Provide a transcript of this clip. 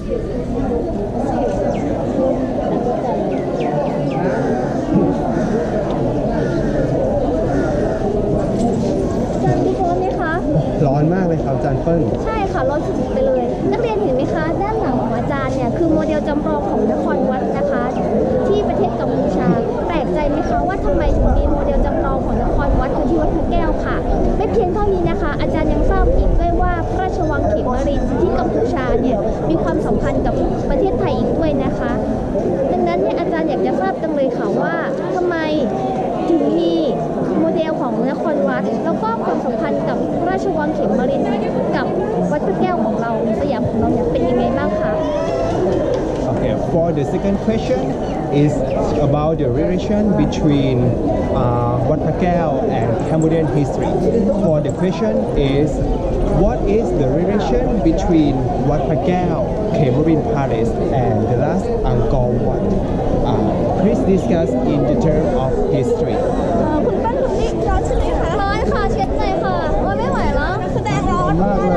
อาจารย์พี่โพสไหมคะ ร้อนมากเลยครับอาจารย์เปิ้ล ใช่ค่ะร้อยสุดๆไปเลย นักเรียนเห็นไหมคะ ด้านหลังของอาจารย์เนี่ย คือโมเดลจำลองของนครวัดนะคะ ที่ประเทศกัมพูชา กัมพูชาเนี่ยมีความสัมพันธ์กับประเทศไทยอีกด้วยนะคะ ดังนั้นเนี่ยอาจารย์อยากจะทราบจังเลยค่ะว่าทำไมถึงมีโมเดลของนครวัด แล้วก็ความสัมพันธ์กับราชวังเขมรินกับวัดพระแก้วของเราสยามของเราเนี่ยเป็นยังไงบ้างคะ Okay, for the second question is about the relation between uh, Wat Pakao and Cambodian history. For the question is, what is connection between Wat Pagao, Cambodian Palace, and the last Angkor Wat? Uh, please discuss in the term of history. Uh, คุณป้าหนูนี่ร้อนใช่ไหมคะร้อนค่ะเช็ดหน่อยค่ะว่าไม่ไหวแล้วคือแดดร้อนมาก